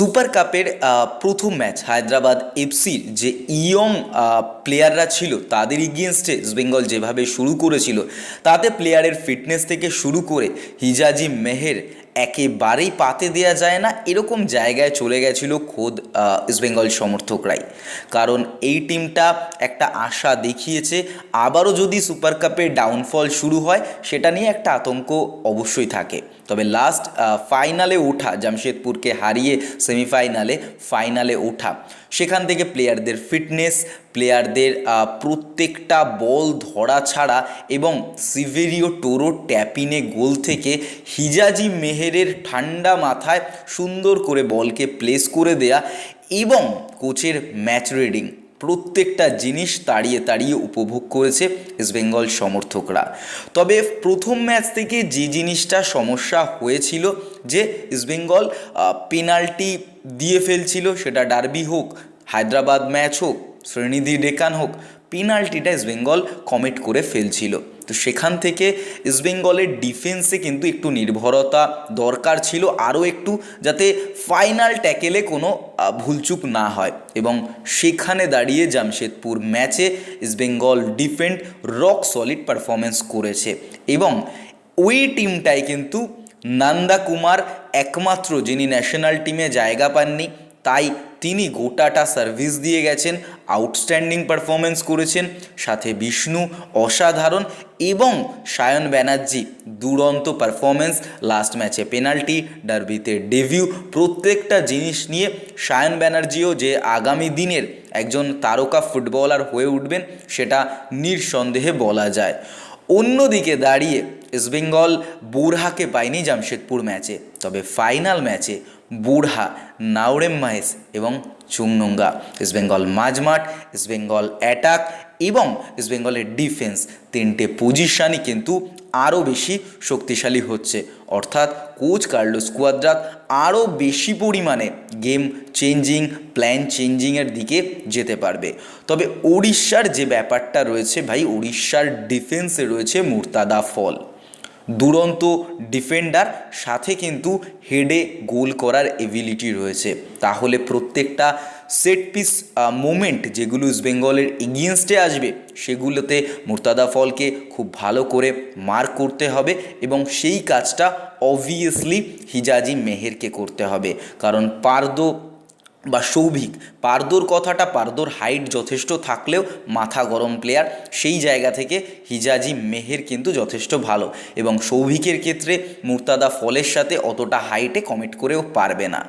Super কাপের প্রথম match Hyderabad এফসির যে ইয়ং প্লেয়াররা ছিল তাদের ইগেনস্টে বেঙ্গল যেভাবে শুরু করেছিল, তাতে প্লেয়ারের ফিটনেস থেকে শুরু করে হিজাজি মেহের একেবারেই পাতে দেয়া যায় না, এরকম জায়গায় চলে গেছিল খোদ ইস্টবেঙ্গল সমর্থকরাই। কারণ এই টিমটা একটা আশা দেখিয়েছে, আবারও যদি সুপার কাপের ডাউনফল শুরু হয়, সেটা নিয়ে একটা আতঙ্ক অবশ্যই থাকে। তবে লাস্ট ফাইনালে ওঠা জামশেদপুরকে হারিয়ে সেমিফাইনালে ফাইনালে ওঠা। সেখান থেকে প্লেয়ারদের ফিটনেস প্লেয়ারদের প্রত্যেকটা বল ধরা ছাড়া এবং সিভেরিও টোরো ট্যাপিনে গোল থেকে হিজাজি মেহেরের ঠান্ডা মাথায় সুন্দর করে বলকে প্লেস করে দেয়া এবং কোচের ম্যাচ রিডিং প্রত্যেকটা জিনিস তাড়িয়ে তাড়িয়ে উপভোগ করেছে ইস্টবেঙ্গল সমর্থকরা। তবে প্রথম ম্যাচ থেকে যে জিনিসটা সমস্যা হয়েছিল যে ইস্টবেঙ্গল পেনাল্টি দিয়ে ফেলছিল, সেটা ডার্বি হোক, হায়দ্রাবাদ ম্যাচ হোক, শ্রীনিধি ডেকান হোক পেনাল্টিটা ইস্টবেঙ্গল কমিট করে ফেলছিল। তো সেখান থেকে ইস্টবেঙ্গলের ডিফেন্সে কিন্তু একটু নির্ভরতা দরকার ছিল, আরও একটু যাতে ফাইনাল ট্যাকেলে কোনো ভুলচুক না হয়। এবং সেখানে দাঁড়িয়ে জামশেদপুর ম্যাচে East Bengal defend rock solid performance করেছে। এবং ওই টিমটাই কিন্তু নন্দা কুমার একমাত্র যিনি ন্যাশনাল টিমে জায়গা পাননি, তাই তিনি গোটাটা সার্ভিস দিয়ে গেছেন। আউটস্ট্যান্ডিং পারফরমেন্স করেছেন, সাথে বিষ্ণু অসাধারণ এবং সায়ন ব্যানার্জি দুরন্ত পারফরমেন্স লাস্ট ম্যাচে পেনাল্টি, ডার্বিতে ডেভিউ প্রত্যেকটা জিনিস নিয়ে সায়ন ব্যানার্জিও যে আগামী দিনের একজন তারকা ফুটবলার হয়ে উঠবেন, সেটা নিঃসন্দেহে বলা যায়। অন্যদিকে দাঁড়িয়ে ইস্টবেঙ্গল বুরহাকে পায়নি জামশেদপুর ম্যাচে, তবে ফাইনাল ম্যাচে বুড়হা নাওরেম মাহেশ এবং চুংনুঙ্গা। ইস্টবেঙ্গল মাঝমাঠ ইস্টবেঙ্গল অ্যাটাক এবং ইস্টবেঙ্গলের ডিফেন্স তিনটে পজিশানই কিন্তু আরও বেশি শক্তিশালী হচ্ছে। অর্থাৎ কোচ কার্লোস কুয়াদ্রাত আরও বেশি পরিমাণে গেম চেঞ্জিং, প্ল্যান চেঞ্জিংয়ের দিকে যেতে পারবে। তবে উড়িষ্যার যে ব্যাপারটা রয়েছে ভাই উড়িষ্যার ডিফেন্সে রয়েছে মুর্তাদা ফল। দুরন্ত ডিফেন্ডার, সাথে কিন্তু হেডে গোল করার এবিলিটি রয়েছে। তাহলে প্রত্যেকটা সেট পিস মোমেন্ট যেগুলো ইস্টবেঙ্গলের এগেনস্টে আসবে, সেগুলোতে মুর্তাদা ফলকে খুব ভালো করে মার্ক করতে হবে এবং সেই কাজটা অবভিয়াসলি হিজাজি মেহেরকে করতে হবে। কারণ পারদো বা সৌভিক, পারদোর কথাটা, পারদোর হাইট যথেষ্ট থাকলেও মাথা গরম প্লেয়ার সেই জায়গা থেকে হিজাজি মেহের কিন্তু যথেষ্ট ভালো এবং সৌভিকের ক্ষেত্রে মুর্তাদা ফলের সাথে অতটা হাইটে কমিট করেও পারবে না।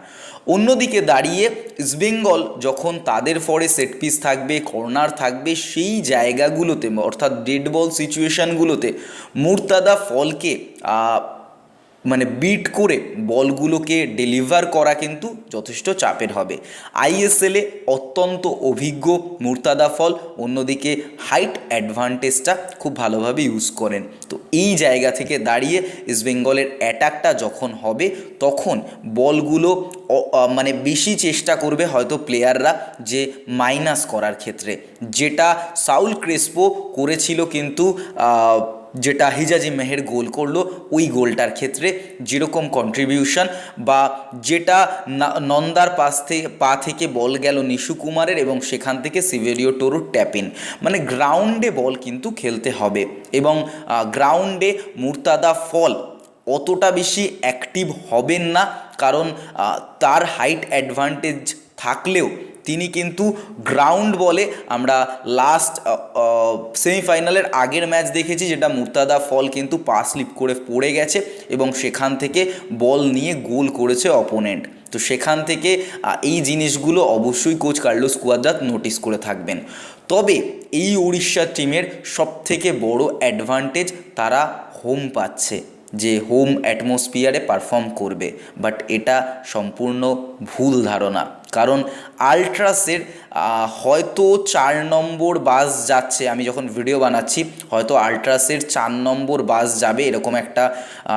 অন্যদিকে দাঁড়িয়ে ইস্টবেঙ্গল যখন তাদের ফরে সেট পিস থাকবে কর্নার থাকবে, সেই জায়গাগুলোতে, অর্থাৎ ডেড বল সিচুয়েশানগুলোতে মুর্তাদা ফলকে মানে বিট করে বলগুলোকে ডেলিভার করা কিন্তু যথেষ্ট চাপের হবে। আইএসএলে অত্যন্ত অভিজ্ঞ মুর্তাদা ফল, অন্যদিকে হাইট অ্যাডভান্টেজটা খুব ভালোভাবে ইউজ করেন। তো এই জায়গা থেকে দাঁড়িয়ে ইস্টবেঙ্গলের অ্যাটাকটা যখন হবে, তখন বলগুলো মানে বেশি চেষ্টা করবে হয়তো প্লেয়াররা যে মাইনাস করার ক্ষেত্রে। যেটা সাউল ক্রেসপো করেছিল কিন্তু যেটা হিজাজি মেহের গোল করল, ওই গোলটার ক্ষেত্রে যেরকম কন্ট্রিবিউশন বা যেটা নন্দার পাশ থেকে পা থেকে বল গেল নিশু কুমারের এবং সেখান থেকে সিভেরিও টোরো ট্যাপিন মানে গ্রাউন্ডে বল কিন্তু খেলতে হবে এবং গ্রাউন্ডে মুর্তাদা ফল অতটা বেশি অ্যাক্টিভ হবেন না কারণ তার হাইট অ্যাডভান্টেজ থাকলেও তিনি কিন্তু গ্রাউন্ড বলে আমরা লাস্ট সেমিফাইনালের আগের ম্যাচ দেখেছি, যেটা মুর্তাদা ফল কিন্তু পা স্লিপ করে পড়ে গেছে এবং সেখান থেকে বল নিয়ে গোল করেছে অপোনেন্ট তো সেখান থেকে এই জিনিসগুলো অবশ্যই কোচ কার্লোস কুয়াদ্রাত নোটিস করে থাকবেন। তবে এই উড়িষ্যা টিমের সবথেকে বড় অ্যাডভান্টেজ তারা হোম পাচ্ছে। যে হোম অ্যাটমসফিয়ারে পারফর্ম করবে। বাট এটা সম্পূর্ণ ভুল ধারণা। কারণ আলট্রাসের হয়তো চার নম্বর বাস যাচ্ছে। আমি যখন ভিডিও বানাচ্ছি, হয়তো আলট্রাসের চার নম্বর বাস যাবে এরকম একটা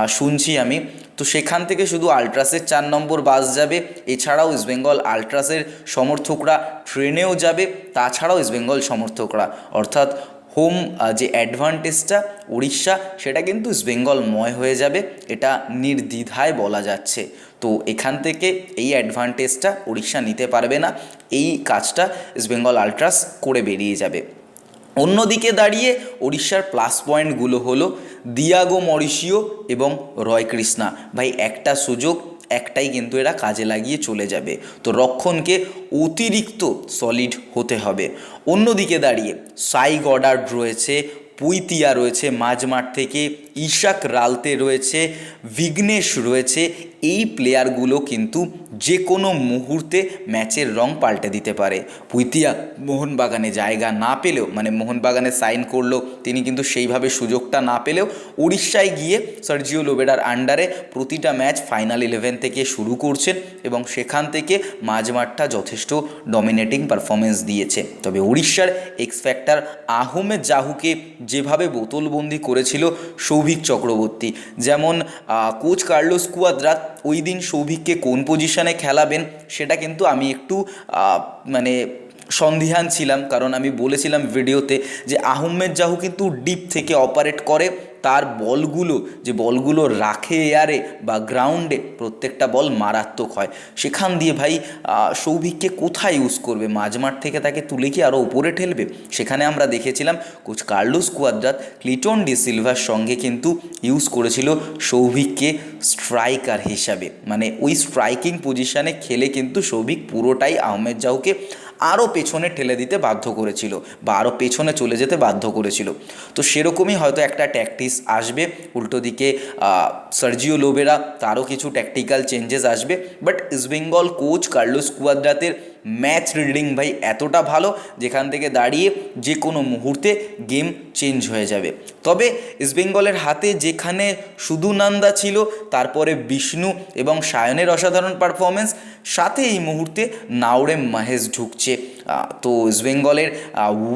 শুনছি আমি। তো সেখান থেকে শুধু আলট্রাসের চার নম্বর বাস যাবে। এছাড়াও ইস্টবেঙ্গল আলট্রাসের সমর্থকরা ট্রেনেও যাবে। তাছাড়াও ইস্টবেঙ্গল সমর্থকরা। অর্থাৎ হোম যে অ্যাডভান্টেজটা উড়িষ্যা, সেটা কিন্তু ইস্টবেঙ্গলময় হয়ে যাবে, এটা নির্দ্বিধায় বলা যাচ্ছে। তো এখান থেকে এই অ্যাডভান্টেজটা উড়িষ্যা নিতে পারবে না, এই কাজটা ইস্টবেঙ্গল আল্ট্রাস করে বেরিয়ে যাবে। অন্যদিকে দাঁড়িয়ে ওড়িশার প্লাস পয়েন্টগুলো হলো দিয়াগো, মরিশিও এবং রয় কৃষ্ণা ভাই, একটা সুযোগ একটাই কিন্তু এরা কাজে লাগিয়ে চলে যাবে। তো রক্ষণকে অতিরিক্ত সলিড হতে হবে। অন্যদিকে দাঁড়িয়ে সাই গডার্ড রয়েছে পুইতিয়া রয়েছে, মাঝমাঠ থেকে ইশাক রালতে রয়েছে বিঘ্নেশ রয়েছে, এই প্লেয়ারগুলো কিন্তু যে কোনো মুহূর্তে ম্যাচের রং পাল্টে দিতে পারে। পুইতিয়া মোহনবাগানে জায়গা না পেলেও মানে মোহনবাগানে সাইন করল, তিনি কিন্তু সেইভাবে সুযোগটা না পেলেও উড়িষ্যায় গিয়ে সার্জিও লোবেডার আন্ডারে প্রতিটা ম্যাচ ফাইনাল ইলেভেন থেকে শুরু করছেন এবং সেখান থেকে মাঝমাঠটা যথেষ্ট ডমিনেটিং পারফরমেন্স দিয়েছে। তবে উড়িষ্যার এক্স ফ্যাক্টর আহমেদ জাহুকে যেভাবে বোতলবন্দি করেছিল সৌভিক চক্রবর্তী, যেমন কোচ কার্লোস কুয়াদ্রাত ওই দিন সৌভিককে কোন পজিশনে খেলাবেন, সেটা কিন্তু আমি একটু মানে সন্দিহান ছিলাম। কারণ আমি বলেছিলাম ভিডিওতে যে আহমেদ জাহু কিন্তু ডিপ থেকে অপারেট করে। তার বলগুলো, যে বলগুলো রাখে এয়ারে বা গ্রাউন্ডে প্রত্যেকটা বল মারাত্মক হয়। সেখান দিয়ে ভাই সৌভিককে কোথায় ইউজ করবে? মাঝমাঠ থেকে তাকে তুলে কি আরও উপরে ঠেলবে? সেখানে আমরা দেখেছিলাম coach Carlos Cuadrat, Cleiton de silver সঙ্গে কিন্তু ইউজ করেছিল সৌভিককে স্ট্রাইকার হিসাবে। মানে ওই স্ট্রাইকিং পজিশানে খেলে কিন্তু সৌভিক পুরোটাই আহমেদ জাহুকে আরও পেছনে ঠেলে দিতে বাধ্য করেছিল বা আরও পেছনে চলে যেতে বাধ্য করেছিল। তো সেরকমই হয়তো একটা ট্যাকটিস আসবে, উল্টো দিকে সার্জিও লোবেরা তারও কিছু ট্যাকটিক্যাল চেঞ্জেস আসবে but East Bengal coach Carlos কুয়াদ্রাতের match reading ভাই এতটা ভালো, যেখান থেকে দাঁড়িয়ে যে কোনো মুহূর্তে গেম চেঞ্জ হয়ে যাবে। তবে ইস্টবেঙ্গলের হাতে যেখানে শুধু নান্দা ছিল, তারপরে বিষ্ণু এবং সায়নের অসাধারণ পারফরমেন্স সাথে এই মুহূর্তে নাওরে মাহেশ ঢুকছে। তো ইস্টবেঙ্গলের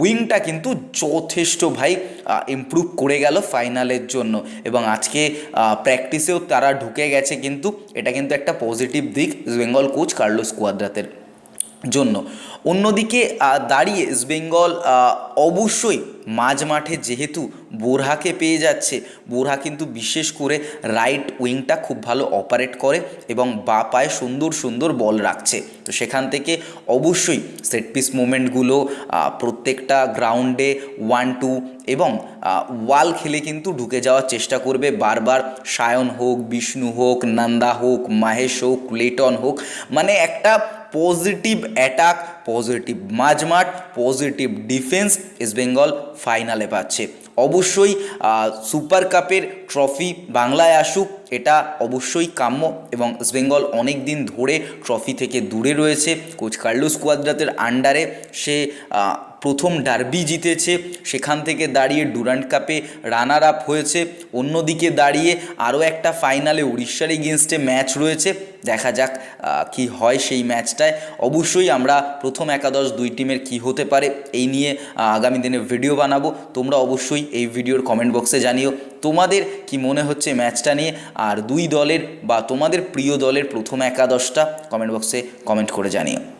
উইংটা কিন্তু যথেষ্ট ভাই ইমপ্রুভ করে গেল ফাইনালের জন্য। এবং আজকে প্র্যাকটিসেও তারা ঢুকে গেছে কিন্তু, এটা কিন্তু একটা পজিটিভ দিক ইস্টবেঙ্গল কোচ কার্লোস কুয়াদ্রাতের জন্য। অন্যদিকে দাঁড়িয়ে ইস্টবেঙ্গল অবশ্যই মাঝ মাঠে যেহেতু বোরহাকে পেয়ে যাচ্ছে, বোরহা কিন্তু বিশেষ করে রাইট উইংটা খুব ভালো অপারেট করে এবং বা পায়ে সুন্দর সুন্দর বল রাখছে। তো সেখান থেকে অবশ্যই সেট পিস মুভমেন্টগুলো প্রত্যেকটা গ্রাউন্ডে ওয়ান টু এবং ওয়াল খেলে কিন্তু ঢুকে যাওয়ার চেষ্টা করবে বারবার। সায়ন হোক, বিষ্ণু হোক, নন্দা হোক, মাহেশ হোক লেটন হোক। মানে একটা পজিটিভ অ্যাটাক পজিটিভ মাঝমাঠ পজিটিভ ডিফেন্স ইস্টবেঙ্গল ফাইনালে পাচ্ছে। অবশ্যই সুপার কাপের ট্রফি বাংলায় আসুক, এটা অবশ্যই কাম্য এবং ইস্টবেঙ্গল অনেক দিন ধরে ট্রফি থেকে দূরে রয়েছে। কোচ কার্লোস কুয়াদ্রাতের আন্ডারে সে প্রথম ডার্বি জিতেছে। সেখান থেকে দাঁড়িয়ে ডুরান্ট কাপে রানার আপ হয়েছে। অন্যদিকে দাঁড়িয়ে আরও একটা ফাইনালে উড়িষ্যার এগেনস্টে ম্যাচ রয়েছে। দেখা যাক কি হয় সেই ম্যাচটায় অবশ্যই আমরা প্রথম একাদশ দুই টিমের কি হতে পারে এই নিয়ে আগামী দিনে ভিডিও বানাবো। তোমরা অবশ্যই এই ভিডিওর কমেন্ট বক্সে জানিও। তোমাদের কি মনে হচ্ছে ম্যাচটা নিয়ে? আর দুই দলের বা তোমাদের প্রিয় দলের প্রথম একাদশটা কমেন্ট বক্সে কমেন্ট করে জানিও।